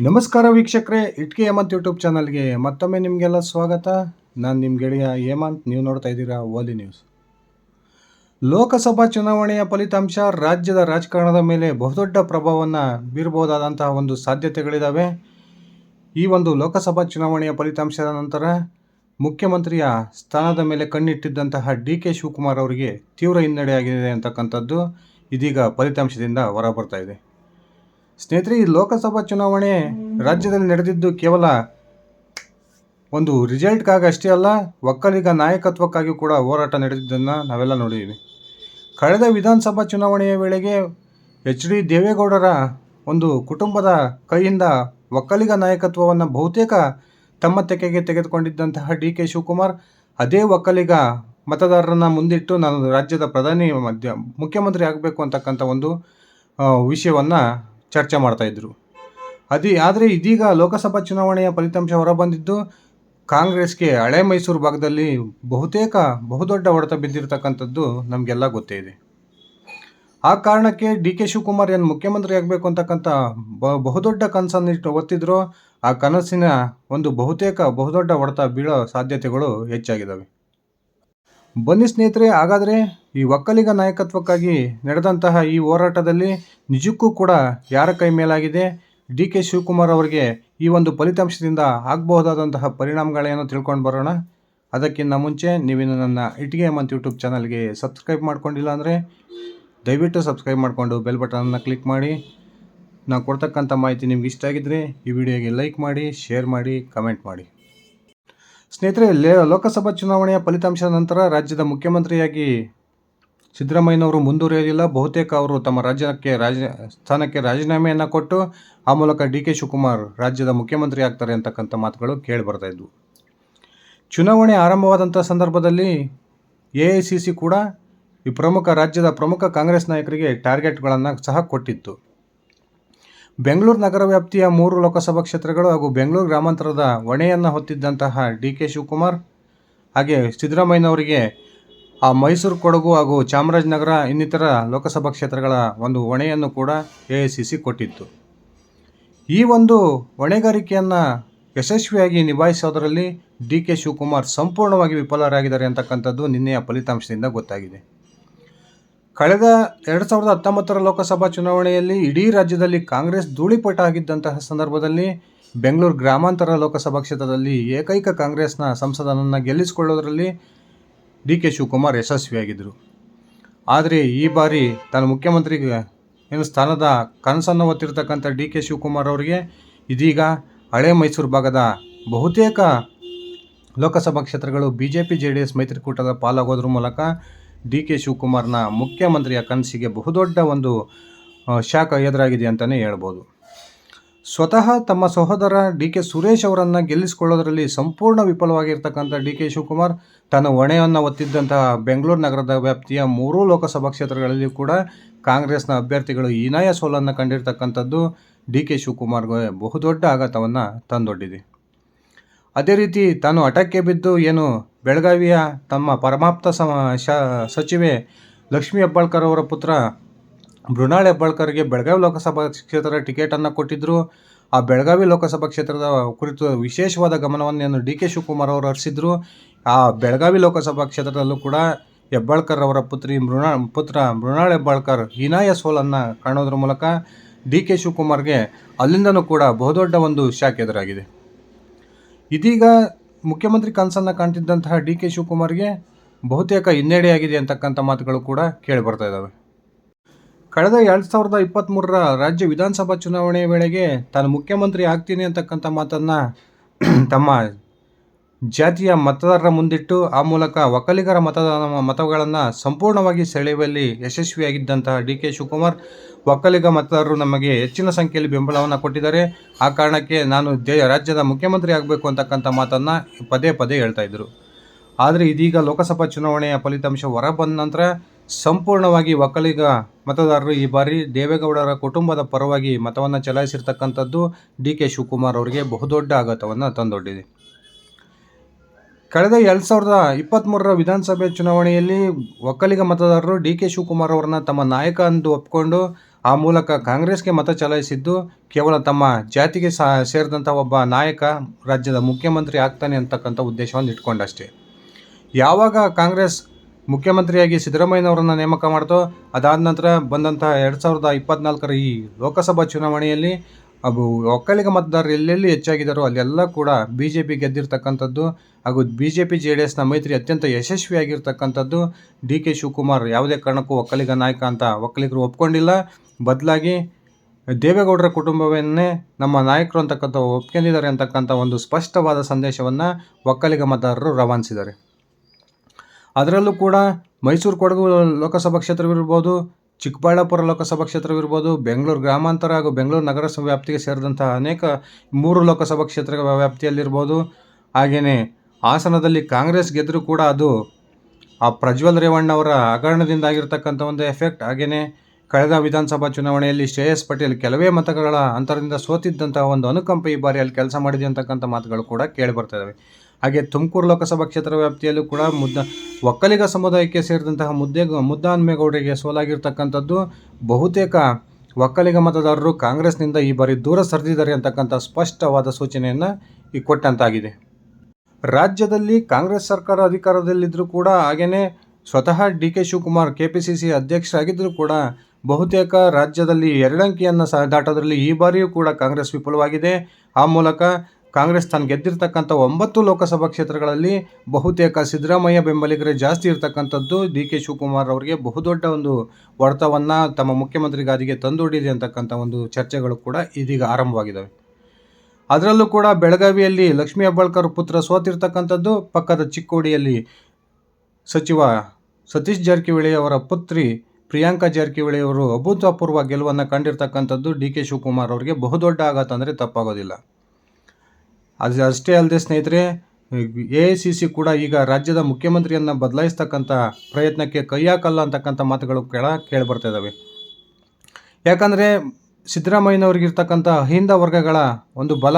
ನಮಸ್ಕಾರ ವೀಕ್ಷಕರೇ, ಇಟ್ಕೆ ಹೇಮಂತ್ ಯೂಟ್ಯೂಬ್ ಚಾನಲ್ಗೆ ಮತ್ತೊಮ್ಮೆ ನಿಮಗೆಲ್ಲ ಸ್ವಾಗತ. ನಾನು ನಿಮ್ಮ ಗೆಳೆಯ ಹೇಮಂತ್, ನೀವು ನೋಡ್ತಾ ಇದ್ದೀರಾ ಓಲಿ ನ್ಯೂಸ್. ಲೋಕಸಭಾ ಚುನಾವಣೆಯ ಫಲಿತಾಂಶ ರಾಜ್ಯದ ರಾಜಕಾರಣದ ಮೇಲೆ ಬಹುದೊಡ್ಡ ಪ್ರಭಾವವನ್ನು ಬೀರಬಹುದಾದಂತಹ ಒಂದು ಸಾಧ್ಯತೆಗಳಿದ್ದಾವೆ ಈ ಒಂದು ಲೋಕಸಭಾ ಚುನಾವಣೆಯ ಫಲಿತಾಂಶದ ನಂತರ ಮುಖ್ಯಮಂತ್ರಿಯ ಸ್ಥಾನದ ಮೇಲೆ ಕಣ್ಣಿಟ್ಟಿದ್ದಂತಹ ಡಿ ಕೆ ಶಿವಕುಮಾರ್ ಅವರಿಗೆ ತೀವ್ರ ಹಿನ್ನಡೆಯಾಗಿದೆ ಅಂತಕ್ಕಂಥದ್ದು ಇದೀಗ ಫಲಿತಾಂಶದಿಂದ ಹೊರಬರ್ತಾ ಇದೆ. ಸ್ನೇಹಿತರೆ, ಈ ಲೋಕಸಭಾ ಚುನಾವಣೆ ರಾಜ್ಯದಲ್ಲಿ ನಡೆದಿದ್ದು ಕೇವಲ ಒಂದು ರಿಸಲ್ಟ್ಗಾಗಿ ಅಷ್ಟೇ ಅಲ್ಲ, ಒಕ್ಕಲಿಗ ನಾಯಕತ್ವಕ್ಕಾಗಿ ಕೂಡ ಹೋರಾಟ ನಡೆದಿದ್ದನ್ನು ನಾವೆಲ್ಲ ನೋಡಿದ್ದೀವಿ. ಕಳೆದ ವಿಧಾನಸಭಾ ಚುನಾವಣೆಯ ವೇಳೆಗೆ ಎಚ್ ಡಿ ದೇವೇಗೌಡರ ಒಂದು ಕುಟುಂಬದ ಕೈಯಿಂದ ಒಕ್ಕಲಿಗ ನಾಯಕತ್ವವನ್ನು ಬಹುತೇಕ ತಮ್ಮ ತೆಕೆಗೆ ತೆಗೆದುಕೊಂಡಿದ್ದಂತಹ ಡಿ ಕೆ ಶಿವಕುಮಾರ್, ಅದೇ ಒಕ್ಕಲಿಗ ಮತದಾರರನ್ನು ಮುಂದಿಟ್ಟು ನಾನು ರಾಜ್ಯದ ಪ್ರಧಾನಿ ಮಧ್ಯ ಮುಖ್ಯಮಂತ್ರಿ ಆಗಬೇಕು ಅಂತಕ್ಕಂಥ ಒಂದು ವಿಷಯವನ್ನು ಚರ್ಚೆ ಮಾಡ್ತಾ ಇದ್ರು. ಅದೇ, ಆದರೆ ಇದೀಗ ಲೋಕಸಭಾ ಚುನಾವಣೆಯ ಫಲಿತಾಂಶ ಹೊರಬಂದಿದ್ದು ಕಾಂಗ್ರೆಸ್ಗೆ ಹಳೆ ಮೈಸೂರು ಭಾಗದಲ್ಲಿ ಬಹುತೇಕ ಬಹುದೊಡ್ಡ ಹೊಡೆತ ಬಿದ್ದಿರತಕ್ಕಂಥದ್ದು ನಮಗೆಲ್ಲ ಗೊತ್ತೇ ಇದೆ. ಆ ಕಾರಣಕ್ಕೆ ಡಿ ಕೆ ಶಿವಕುಮಾರ್ ಏನು ಮುಖ್ಯಮಂತ್ರಿ ಆಗಬೇಕು ಅಂತಕ್ಕಂಥ ಬ, ಬಹುದೊಡ್ಡ ಕನಸನ್ನು ಇಟ್ಟು ಒತ್ತಿದ್ರು ಆ ಕನಸಿನ ಒಂದು ಬಹುತೇಕ ಬಹುದೊಡ್ಡ ಹೊಡೆತ ಬೀಳೋ ಸಾಧ್ಯತೆಗಳು ಹೆಚ್ಚಾಗಿದ್ದಾವೆ ಬನ್ನಿ ಸ್ನೇಹಿತರೆ, ಹಾಗಾದರೆ ಈ ಒಕ್ಕಲಿಗ ನಾಯಕತ್ವಕ್ಕಾಗಿ ನಡೆದಂತಹ ಈ ಹೋರಾಟದಲ್ಲಿ ನಿಜಕ್ಕೂ ಕೂಡ ಯಾರ ಕೈ ಮೇಲಾಗಿದೆ? ಡಿ ಕೆ ಶಿವಕುಮಾರ್ ಅವರಿಗೆ ಈ ಒಂದು ಫಲಿತಾಂಶದಿಂದ ಆಗಬಹುದಾದಂತಹ ಪರಿಣಾಮಗಳೇನೋ ತಿಳ್ಕೊಂಡು ಬರೋಣ? ಅದಕ್ಕಿಂತ ಮುಂಚೆ ನೀವಿನ್ನು ನನ್ನ ಇಟ್ಟಿಗೆ ಮಂತ್ ಯೂಟ್ಯೂಬ್ ಚಾನಲ್ಗೆ ಸಬ್ಸ್ಕ್ರೈಬ್ ಮಾಡ್ಕೊಂಡಿಲ್ಲ ಅಂದರೆ ದಯವಿಟ್ಟು ಸಬ್ಸ್ಕ್ರೈಬ್ ಮಾಡಿಕೊಂಡು ಬೆಲ್ ಬಟನನ್ನು ಕ್ಲಿಕ್ ಮಾಡಿ. ನಾವು ಕೊಡ್ತಕ್ಕಂಥ ಮಾಹಿತಿ ನಿಮ್ಗೆ ಇಷ್ಟ ಆಗಿದ್ದರೆ ಈ ವಿಡಿಯೋಗೆ ಲೈಕ್ ಮಾಡಿ, ಶೇರ್ ಮಾಡಿ, ಕಮೆಂಟ್ ಮಾಡಿ. ಸ್ನೇಹಿತರೆ ಲೋಕಸಭಾ ಚುನಾವಣೆಯ ಫಲಿತಾಂಶದ ನಂತರ ರಾಜ್ಯದ ಮುಖ್ಯಮಂತ್ರಿಯಾಗಿ ಸಿದ್ದರಾಮಯ್ಯನವರು ಮುಂದುವರಿಯಲಿಲ್ಲ. ಬಹುತೇಕ ಅವರು ತಮ್ಮ ರಾಜ್ಯಕ್ಕೆ ರಾಜ, ಸ್ಥಾನಕ್ಕೆ ರಾಜೀನಾಮೆಯನ್ನು ಕೊಟ್ಟು, ಆ ಮೂಲಕ ಡಿ ಕೆ ಶಿವಕುಮಾರ್ ರಾಜ್ಯದ ಮುಖ್ಯಮಂತ್ರಿ ಆಗ್ತಾರೆ ಅಂತಕ್ಕಂಥ ಮಾತುಗಳು ಕೇಳಿ ಬರ್ತಾ ಇದ್ವು. ಚುನಾವಣೆ ಆರಂಭವಾದಂಥ ಸಂದರ್ಭದಲ್ಲಿ ಎ ಐ ಸಿ ಸಿ ಕೂಡ ಈ ಪ್ರಮುಖ ರಾಜ್ಯದ ಪ್ರಮುಖ ಕಾಂಗ್ರೆಸ್ ನಾಯಕರಿಗೆ ಟಾರ್ಗೆಟ್ಗಳನ್ನು ಸಹ ಕೊಟ್ಟಿತ್ತು. ಬೆಂಗಳೂರು ನಗರ ವ್ಯಾಪ್ತಿಯ ಮೂರು ಲೋಕಸಭಾ ಕ್ಷೇತ್ರಗಳು ಹಾಗೂ ಬೆಂಗಳೂರು ಗ್ರಾಮಾಂತರದ ಹೊಣೆಯನ್ನು ಹೊತ್ತಿದ್ದಂತಹ ಡಿ ಕೆ ಶಿವಕುಮಾರ್ ಹಾಗೆ ಸಿದ್ದರಾಮಯ್ಯನವರಿಗೆ ಆ ಮೈಸೂರು ಕೊಡಗು ಹಾಗೂ ಚಾಮರಾಜನಗರ ಇನ್ನಿತರ ಲೋಕಸಭಾ ಕ್ಷೇತ್ರಗಳ ಒಂದು ಹೊಣೆಯನ್ನು ಕೂಡ ಎ ಐ ಸಿ ಸಿ ಕೊಟ್ಟಿತ್ತು. ಈ ಒಂದು ಹೊಣೆಗಾರಿಕೆಯನ್ನು ಯಶಸ್ವಿಯಾಗಿ ನಿಭಾಯಿಸೋದರಲ್ಲಿ ಡಿ ಕೆ ಶಿವಕುಮಾರ್ ಸಂಪೂರ್ಣವಾಗಿ ವಿಫಲರಾಗಿದ್ದಾರೆ ಅಂತಕ್ಕಂಥದ್ದು ನಿನ್ನೆಯ ಫಲಿತಾಂಶದಿಂದ ಗೊತ್ತಾಗಿದೆ. ಕಳೆದ ಎರಡು ಸಾವಿರದ ಹತ್ತೊಂಬತ್ತರ ಲೋಕಸಭಾ ಚುನಾವಣೆಯಲ್ಲಿ ಇಡೀ ರಾಜ್ಯದಲ್ಲಿ ಕಾಂಗ್ರೆಸ್ ಧೂಳಿಪಟ ಆಗಿದ್ದಂತಹ ಸಂದರ್ಭದಲ್ಲಿ ಬೆಂಗಳೂರು ಗ್ರಾಮಾಂತರ ಲೋಕಸಭಾ ಕ್ಷೇತ್ರದಲ್ಲಿ ಏಕೈಕ ಕಾಂಗ್ರೆಸ್ನ ಸಂಸದನನ್ನು ಗೆಲ್ಲಿಸಿಕೊಳ್ಳೋದರಲ್ಲಿ ಡಿ ಕೆ ಶಿವಕುಮಾರ್ ಯಶಸ್ವಿಯಾಗಿದ್ದರು. ಆದರೆ ಈ ಬಾರಿ ತಾನು ಮುಖ್ಯಮಂತ್ರಿ ಏನು ಸ್ಥಾನದ ಕನಸನ್ನು ಹೊತ್ತಿರ್ತಕ್ಕಂಥ ಡಿ ಕೆ ಶಿವಕುಮಾರ್ ಅವರಿಗೆ ಇದೀಗ ಹಳೆ ಮೈಸೂರು ಭಾಗದ ಬಹುತೇಕ ಲೋಕಸಭಾ ಕ್ಷೇತ್ರಗಳು B J P J D S, ಮೈತ್ರಿಕೂಟದ ಪಾಲಾಗೋದ್ರ ಮೂಲಕ ಡಿ ಕೆ ಶಿವಕುಮಾರ್ನ ಮುಖ್ಯಮಂತ್ರಿಯ ಕನಸಿಗೆ ಬಹುದೊಡ್ಡ ಒಂದು ಶಾಖ ಎದುರಾಗಿದೆ ಅಂತಲೇ ಹೇಳ್ಬೋದು. ಸ್ವತಃ ತಮ್ಮ ಸಹೋದರ ಡಿ ಕೆ ಸುರೇಶ್ ಅವರನ್ನು ಗೆಲ್ಲಿಸಿಕೊಳ್ಳೋದರಲ್ಲಿ ಸಂಪೂರ್ಣ ವಿಫಲವಾಗಿರ್ತಕ್ಕಂಥ ಡಿ ಕೆ ಶಿವಕುಮಾರ್, ತನ್ನ ಹೊಣೆಯನ್ನು ಒತ್ತಿದ್ದಂತಹ ಬೆಂಗಳೂರು ನಗರದ ವ್ಯಾಪ್ತಿಯ ಮೂರೂ ಲೋಕಸಭಾ ಕ್ಷೇತ್ರಗಳಲ್ಲಿ ಕೂಡ ಕಾಂಗ್ರೆಸ್ನ ಅಭ್ಯರ್ಥಿಗಳು ಹೀನಾಯ ಸೋಲನ್ನು ಕಂಡಿರ್ತಕ್ಕಂಥದ್ದು ಡಿ ಕೆ ಶಿವಕುಮಾರ್ಗೆ ಬಹುದೊಡ್ಡ ಆಘಾತವನ್ನು ತಂದೊಡ್ಡಿದೆ. ಅದೇ ರೀತಿ ತಾನು ಅಟಕ್ಕೆ ಬಿದ್ದು ಏನು ಬೆಳಗಾವಿಯ ತಮ್ಮ ಪರಮಾಪ್ತ ಸಮ ಸಚಿವೆ ಲಕ್ಷ್ಮೀ ಹೆಬ್ಬಾಳ್ಕರ್ ಅವರ ಪುತ್ರ ಮೃಣಾಳ್ ಹೆಬ್ಬಾಳ್ಕರ್ಗೆ ಬೆಳಗಾವಿ ಲೋಕಸಭಾ ಕ್ಷೇತ್ರದ ಟಿಕೆಟನ್ನು ಕೊಟ್ಟಿದ್ದರು ಆ ಬೆಳಗಾವಿ ಲೋಕಸಭಾ ಕ್ಷೇತ್ರದ ಕುರಿತು ವಿಶೇಷವಾದ ಗಮನವನ್ನು ಡಿ ಕೆ ಶಿವಕುಮಾರ್ ಅವರು ಹರಿಸಿದ್ರು. ಆ ಬೆಳಗಾವಿ ಲೋಕಸಭಾ ಕ್ಷೇತ್ರದಲ್ಲೂ ಕೂಡ ಹೆಬ್ಬಾಳ್ಕರ್ ಅವರ ಪುತ್ರಿ ಮೃಣಾ, ಪುತ್ರ ಮೃಣಾಳ್ ಹೆಬ್ಬಾಳ್ಕರ್ ಹೀನಾಯ ಸೋಲನ್ನು ಕಾಣೋದ್ರ ಮೂಲಕ ಡಿ ಕೆ ಶಿವಕುಮಾರ್ಗೆ ಅಲ್ಲಿಂದನೂ ಕೂಡ ಬಹುದೊಡ್ಡ ಒಂದು ಶಾಕ್ ಎದುರಾಗಿದೆ. ಇದೀಗ ಮುಖ್ಯಮಂತ್ರಿ ಕನಸನ್ನು ಕಾಣ್ತಿದ್ದಂತಹ ಡಿ ಕೆ ಶಿವಕುಮಾರ್ಗೆ ಬಹುತೇಕ ಹಿನ್ನಡೆಯಾಗಿದೆ ಅಂತಕ್ಕಂಥ ಮಾತುಗಳು ಕೂಡ ಕೇಳಿ ಬರ್ತಾ ಇದ್ದಾವೆ ಕಳೆದ ಎರಡು ಸಾವಿರದ ಇಪ್ಪತ್ತ್ಮೂರರ ರಾಜ್ಯ ವಿಧಾನಸಭಾ ಚುನಾವಣೆ ವೇಳೆಗೆ ತಾನು ಮುಖ್ಯಮಂತ್ರಿ ಆಗ್ತೀನಿ ಅಂತಕ್ಕಂಥ ಮಾತನ್ನು ತಮ್ಮ ಜಾತಿಯ ಮತದಾರರ ಮುಂದಿಟ್ಟು ಆ ಮೂಲಕ ಒಕ್ಕಲಿಗರ ಮತದಾನ ಮತಗಳನ್ನು ಸಂಪೂರ್ಣವಾಗಿ ಸೆಳೆಯುವಲ್ಲಿ ಯಶಸ್ವಿಯಾಗಿದ್ದಂತಹ ಡಿ ಕೆ ಶಿವಕುಮಾರ್, ಒಕ್ಕಲಿಗ ಮತದಾರರು ನಮಗೆ ಹೆಚ್ಚಿನ ಸಂಖ್ಯೆಯಲ್ಲಿ ಬೆಂಬಲವನ್ನು ಕೊಟ್ಟಿದ್ದಾರೆ. ಆ ಕಾರಣಕ್ಕೆ ನಾನು ದೇ, ರಾಜ್ಯದ ಮುಖ್ಯಮಂತ್ರಿ ಆಗಬೇಕು ಅಂತಕ್ಕಂಥ ಮಾತನ್ನು ಪದೇ ಪದೇ ಹೇಳ್ತಾ ಇದ್ದರು ಆದರೆ ಇದೀಗ ಲೋಕಸಭಾ ಚುನಾವಣೆಯ ಫಲಿತಾಂಶ ಹೊರಬಂದ ನಂತರ ಸಂಪೂರ್ಣವಾಗಿ ಒಕ್ಕಲಿಗ ಮತದಾರರು ಈ ಬಾರಿ ದೇವೇಗೌಡರ ಕುಟುಂಬದ ಪರವಾಗಿ ಮತವನ್ನು ಚಲಾಯಿಸಿರ್ತಕ್ಕಂಥದ್ದು ಡಿ ಕೆ ಶಿವಕುಮಾರ್ ಅವರಿಗೆ ಬಹುದೊಡ್ಡ ಆಘಾತವನ್ನು ತಂದೊಡ್ಡಿದೆ. ಕಳೆದ ಎರಡು ಸಾವಿರದ ಇಪ್ಪತ್ತ್ಮೂರರ ವಿಧಾನಸಭೆ ಚುನಾವಣೆಯಲ್ಲಿ ಒಕ್ಕಲಿಗ ಮತದಾರರು ಡಿ ಕೆ ಶಿವಕುಮಾರ್ ಅವರನ್ನು ತಮ್ಮ ನಾಯಕ ಎಂದು ಒಪ್ಪಿಕೊಂಡು ಆ ಮೂಲಕ ಕಾಂಗ್ರೆಸ್ಗೆ ಮತ ಚಲಾಯಿಸಿದ್ದು, ಕೇವಲ ತಮ್ಮ ಜಾತಿಗೆ ಸಹ ಸೇರಿದಂಥ ಒಬ್ಬ ನಾಯಕ ರಾಜ್ಯದ ಮುಖ್ಯಮಂತ್ರಿ ಆಗ್ತಾನೆ ಅಂತಕ್ಕಂಥ ಉದ್ದೇಶವನ್ನು ಇಟ್ಕೊಂಡಷ್ಟೇ. ಯಾವಾಗ ಕಾಂಗ್ರೆಸ್ ಮುಖ್ಯಮಂತ್ರಿಯಾಗಿ ಸಿದ್ದರಾಮಯ್ಯನವರನ್ನು ನೇಮಕ ಮಾಡ್ತೋ, ಅದಾದ ನಂತರ ಬಂದಂತಹ ಎರಡು ಸಾವಿರದ ಇಪ್ಪತ್ನಾಲ್ಕರ ಈ ಲೋಕಸಭಾ ಚುನಾವಣೆಯಲ್ಲಿ ಅವು ಒಕ್ಕಲಿಗ ಮತದಾರರು ಎಲ್ಲೆಲ್ಲಿ ಹೆಚ್ಚಾಗಿದ್ದಾರೋ ಅಲ್ಲೆಲ್ಲ ಕೂಡ ಬಿ ಜೆ ಪಿ ಗೆದ್ದಿರ್ತಕ್ಕಂಥದ್ದು ಹಾಗೂ B J P J D ಎಸ್ನ ಮೈತ್ರಿ ಅತ್ಯಂತ ಯಶಸ್ವಿಯಾಗಿರ್ತಕ್ಕಂಥದ್ದು ಡಿ ಕೆ ಶಿವಕುಮಾರ್ ಯಾವುದೇ ಕಾರಣಕ್ಕೂ ಒಕ್ಕಲಿಗ ನಾಯಕ ಅಂತ ಒಕ್ಕಲಿಗರು ಒಪ್ಕೊಂಡಿಲ್ಲ. ಬದಲಾಗಿ ದೇವೇಗೌಡರ ಕುಟುಂಬವನ್ನೇ ನಮ್ಮ ನಾಯಕರು ಅಂತಕ್ಕಂಥ ಒಪ್ಕೊಂಡಿದ್ದಾರೆ ಅಂತಕ್ಕಂಥ ಒಂದು ಸ್ಪಷ್ಟವಾದ ಸಂದೇಶವನ್ನು ಒಕ್ಕಲಿಗ ಮತದಾರರು ರವಾನಿಸಿದ್ದಾರೆ. ಅದರಲ್ಲೂ ಕೂಡ ಮೈಸೂರು ಕೊಡಗು ಲೋಕಸಭಾ ಕ್ಷೇತ್ರವಿರ್ಬೋದು ಚಿಕ್ಕಬಳ್ಳಾಪುರ ಲೋಕಸಭಾ ಕ್ಷೇತ್ರವಿರ್ಬೋದು, ಬೆಂಗಳೂರು ಗ್ರಾಮಾಂತರ ಹಾಗೂ ಬೆಂಗಳೂರು ನಗರ ವ್ಯಾಪ್ತಿಗೆ ಸೇರಿದಂತಹ ಅನೇಕ ಮೂರು ಲೋಕಸಭಾ ಕ್ಷೇತ್ರಗಳ ವ್ಯಾಪ್ತಿಯಲ್ಲಿರ್ಬೋದು. ಹಾಗೆಯೇ ಹಾಸನದಲ್ಲಿ ಕಾಂಗ್ರೆಸ್ ಗೆದ್ದರೂ ಕೂಡ ಅದು ಆ ಪ್ರಜ್ವಲ್ ರೇವಣ್ಣ ಅವರ ಹಗರಣದಿಂದ ಆಗಿರ್ತಕ್ಕಂಥ ಒಂದು ಎಫೆಕ್ಟ್. ಹಾಗೆಯೇ ಕಳೆದ ವಿಧಾನಸಭಾ ಚುನಾವಣೆಯಲ್ಲಿ ಶ್ರೇಯಸ್ ಪಟೇಲ್ ಕೆಲವೇ ಮತಗಳ ಅಂತರದಿಂದ ಸೋತಿದ್ದಂತಹ ಒಂದು ಅನುಕಂಪ ಈ ಬಾರಿ ಅಲ್ಲಿ ಕೆಲಸ ಮಾಡಿದೆ ಅಂತಕ್ಕಂಥ ಮಾತುಗಳು ಕೂಡ ಕೇಳಿ ಬರ್ತಾ ಹಾಗೆ ತುಮಕೂರು ಲೋಕಸಭಾ ಕ್ಷೇತ್ರ ವ್ಯಾಪ್ತಿಯಲ್ಲೂ ಕೂಡ ಮುದ್ದ, ಒಕ್ಕಲಿಗ ಸಮುದಾಯಕ್ಕೆ ಸೇರಿದಂತಹ ಮುದ್ದೆ ಮುದ್ದಾನ್ಮೇಗೌಡರಿಗೆ ಸೋಲಾಗಿರ್ತಕ್ಕಂಥದ್ದು ಬಹುತೇಕ ಒಕ್ಕಲಿಗ ಮತದಾರರು ಕಾಂಗ್ರೆಸ್ನಿಂದ ಈ ಬಾರಿ ದೂರ ಸರಿದಿದ್ದಾರೆ ಅಂತಕ್ಕಂಥ ಸ್ಪಷ್ಟವಾದ ಸೂಚನೆಯನ್ನು ಈ ಕೊಟ್ಟಂತಾಗಿದೆ. ರಾಜ್ಯದಲ್ಲಿ ಕಾಂಗ್ರೆಸ್ ಸರ್ಕಾರ ಅಧಿಕಾರದಲ್ಲಿದ್ದರೂ ಕೂಡ ಹಾಗೆಯೇ ಸ್ವತಃ D K Shivakumar, K P C C ಅಧ್ಯಕ್ಷರಾಗಿದ್ದರೂ ಕೂಡ ಬಹುತೇಕ ರಾಜ್ಯದಲ್ಲಿ ಎರಡಂಕಿಯನ್ನು ಸಹ ದಾಟೋದ್ರಲ್ಲಿ ಈ ಬಾರಿಯೂ ಕೂಡ ಕಾಂಗ್ರೆಸ್ ವಿಫಲವಾಗಿದೆ. ಆ ಮೂಲಕ ಕಾಂಗ್ರೆಸ್ ತಾನು ಗೆದ್ದಿರ್ತಕ್ಕಂಥ ಒಂಬತ್ತು ಲೋಕಸಭಾ ಕ್ಷೇತ್ರಗಳಲ್ಲಿ ಬಹುತೇಕ ಸಿದ್ದರಾಮಯ್ಯ ಬೆಂಬಲಿಗರೇ ಜಾಸ್ತಿ ಇರತಕ್ಕಂಥದ್ದು. ಡಿ ಕೆ ಶಿವಕುಮಾರ್ ಅವರಿಗೆ ಬಹುದೊಡ್ಡ ಒಂದು ಹೊಡೆತವನ್ನು ತಮ್ಮ ಮುಖ್ಯಮಂತ್ರಿ ಗಾದಿಗೆ ತಂದೊಡ್ಡಿದೆ ಅಂತಕ್ಕಂಥ ಒಂದು ಚರ್ಚೆಗಳು ಕೂಡ ಇದೀಗ ಆರಂಭವಾಗಿದ್ದಾವೆ ಅದರಲ್ಲೂ ಕೂಡ ಬೆಳಗಾವಿಯಲ್ಲಿ ಲಕ್ಷ್ಮೀ ಹೆಬ್ಬಾಳ್ಕರ್ ಪುತ್ರ ಸೋತಿರ್ತಕ್ಕಂಥದ್ದು ಪಕ್ಕದ ಚಿಕ್ಕೋಡಿಯಲ್ಲಿ ಸಚಿವ ಸತೀಶ್ ಜಾರಕಿಹೊಳಿ ಅವರ ಪುತ್ರಿ ಪ್ರಿಯಾಂಕಾ ಜಾರಕಿಹೊಳಿ ಅವರು ಅಭೂತಪೂರ್ವ ಗೆಲುವನ್ನು ಕಂಡಿರ್ತಕ್ಕಂಥದ್ದು ಡಿ ಕೆ ಶಿವಕುಮಾರ್ ಅವರಿಗೆ ಬಹುದೊಡ್ಡ ಆಘಾತ ಅಂದರೆ ತಪ್ಪಾಗೋದಿಲ್ಲ. ಅದು ಅಷ್ಟೇ ಅಲ್ಲದೆ ಸ್ನೇಹಿತರೆ, ಎ ಐ ಸಿ ಸಿ ಕೂಡ ಈಗ ರಾಜ್ಯದ ಮುಖ್ಯಮಂತ್ರಿಯನ್ನು ಬದಲಾಯಿಸ್ತಕ್ಕಂಥ ಪ್ರಯತ್ನಕ್ಕೆ ಕೈ ಹಾಕಲ್ಲ ಅಂತಕ್ಕಂಥ ಮಾತುಗಳು ಕೆಳ ಕೇಳಿ ಬರ್ತಾ ಇದ್ದಾವೆ ಯಾಕಂದರೆ ಸಿದ್ದರಾಮಯ್ಯನವ್ರಿಗಿರ್ತಕ್ಕಂಥ ಅಹಿಂದ ವರ್ಗಗಳ ಒಂದು ಬಲ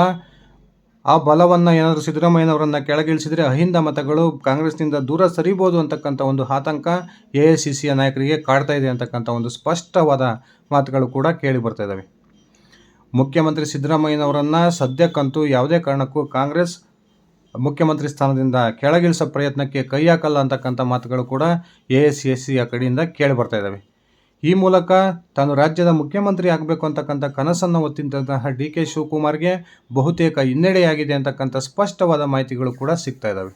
ಆ ಬಲವನ್ನು ಏನಾದರೂ ಸಿದ್ದರಾಮಯ್ಯನವರನ್ನು ಕೆಳಗಿಳಿಸಿದರೆ ಅಹಿಂದ ಮತಗಳು ಕಾಂಗ್ರೆಸ್ನಿಂದ ದೂರ ಸರಿಬೋದು ಅಂತಕ್ಕಂಥ ಒಂದು ಆತಂಕ ಎ ಐ ಸಿ ಸಿಯ ನಾಯಕರಿಗೆ ಕಾಡ್ತಾ ಇದೆ ಅಂತಕ್ಕಂಥ ಒಂದು ಸ್ಪಷ್ಟವಾದ ಮಾತುಗಳು ಕೂಡ ಕೇಳಿ ಬರ್ತಾ ಇದ್ದಾವೆ ಮುಖ್ಯಮಂತ್ರಿ ಸಿದ್ದರಾಮಯ್ಯನವರನ್ನು ಸದ್ಯಕ್ಕಂತೂ ಯಾವುದೇ ಕಾರಣಕ್ಕೂ ಕಾಂಗ್ರೆಸ್ ಮುಖ್ಯಮಂತ್ರಿ ಸ್ಥಾನದಿಂದ ಕೆಳಗಿಳಿಸೋ ಪ್ರಯತ್ನಕ್ಕೆ ಕೈ ಹಾಕಲ್ಲ ಅಂತಕ್ಕಂಥ ಮಾತುಗಳು ಕೂಡ ಎ ಎಸ್ ಸಿ ಎಸ್ ಸಿಯ ಕಡೆಯಿಂದ ಕೇಳಿ ಬರ್ತಾ ಇದ್ದಾವೆ ಈ ಮೂಲಕ ತಾನು ರಾಜ್ಯದ ಮುಖ್ಯಮಂತ್ರಿ ಆಗಬೇಕು ಅಂತಕ್ಕಂಥ ಕನಸನ್ನು ಹೊತ್ತಿದ್ದಂತಹ ಡಿ ಕೆ ಶಿವಕುಮಾರ್ಗೆ ಬಹುತೇಕ ಹಿನ್ನಡೆಯಾಗಿದೆ ಅಂತಕ್ಕಂಥ ಸ್ಪಷ್ಟವಾದ ಮಾಹಿತಿಗಳು ಕೂಡ ಸಿಗ್ತಾ ಇದ್ದಾವೆ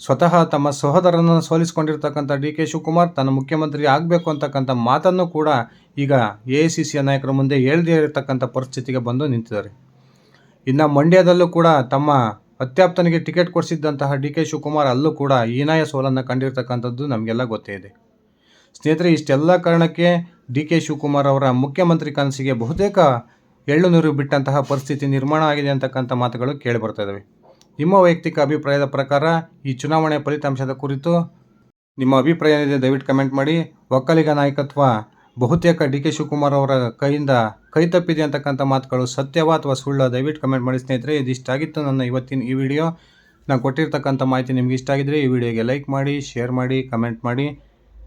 ಸ್ವತಃ ತಮ್ಮ ಸಹೋದರನನ್ನು ಸೋಲಿಸಿಕೊಂಡಿರ್ತಕ್ಕಂಥ ಡಿ ಕೆ ಶಿವಕುಮಾರ್ ತನ್ನ ಮುಖ್ಯಮಂತ್ರಿ ಆಗಬೇಕು ಅಂತಕ್ಕಂಥ ಮಾತನ್ನು ಕೂಡ ಈಗ ಎ ಐ ಸಿ ಸಿಯ ನಾಯಕರ ಮುಂದೆ ಹೇಳದೇ ಇರತಕ್ಕಂಥ ಪರಿಸ್ಥಿತಿಗೆ ಬಂದು ನಿಂತಿದ್ದಾರೆ. ಇನ್ನು ಮಂಡ್ಯದಲ್ಲೂ ಕೂಡ ತಮ್ಮ ಅತ್ಯಾಪ್ತನಿಗೆ ಟಿಕೆಟ್ ಕೊಡಿಸಿದ್ದಂತಹ ಡಿ ಕೆ ಶಿವಕುಮಾರ್ ಅಲ್ಲೂ ಕೂಡ ಹೀನಾಯ ಸೋಲನ್ನು ಕಂಡಿರ್ತಕ್ಕಂಥದ್ದು ನಮಗೆಲ್ಲ ಗೊತ್ತೇ ಇದೆ. ಸ್ನೇಹಿತರೆ, ಇಷ್ಟೆಲ್ಲ ಕಾರಣಕ್ಕೆ ಡಿ ಕೆ ಶಿವಕುಮಾರ್ ಅವರ ಮುಖ್ಯಮಂತ್ರಿ ಕನಸಿಗೆ ಬಹುತೇಕ ಎಳ್ಳು ನೀರು ಬಿಟ್ಟಂತಹ ಪರಿಸ್ಥಿತಿ ನಿರ್ಮಾಣ ಆಗಿದೆ ಅಂತಕ್ಕಂಥ ಮಾತುಗಳು ಕೇಳಿ ಬರ್ತಾ ಇದ್ದಾವೆ ನಿಮ್ಮ ವೈಯಕ್ತಿಕ ಅಭಿಪ್ರಾಯದ ಪ್ರಕಾರ ಈ ಚುನಾವಣೆ ಫಲಿತಾಂಶದ ಕುರಿತು ನಿಮ್ಮ ಅಭಿಪ್ರಾಯ ಏನಿದೆ ದಯವಿಟ್ಟು ಕಮೆಂಟ್ ಮಾಡಿ. ಒಕ್ಕಲಿಗ ನಾಯಕತ್ವ ಬಹುತೇಕ ಡಿ ಕೆ ಶಿವಕುಮಾರ್ ಅವರ ಕೈಯಿಂದ ಕೈ ತಪ್ಪಿದೆ ಅಂತಕ್ಕಂಥ ಮಾತುಗಳು ಸತ್ಯವಾ ಅಥವಾ ಸುಳ್ಳ ದಯವಿಟ್ಟು ಕಮೆಂಟ್ ಮಾಡಿ. ಸ್ನೇಹಿತರೆ ಇದಿಷ್ಟಾಗಿತ್ತು ನನ್ನ ಇವತ್ತಿನ ಈ ವಿಡಿಯೋ. ನಾನು ಕೊಟ್ಟಿರ್ತಕ್ಕಂಥ ಮಾಹಿತಿ ನಿಮಗೆ ಇಷ್ಟ ಆಗಿದ್ರೆ ಈ ವಿಡಿಯೋಗೆ ಲೈಕ್ ಮಾಡಿ, ಶೇರ್ ಮಾಡಿ, ಕಮೆಂಟ್ ಮಾಡಿ.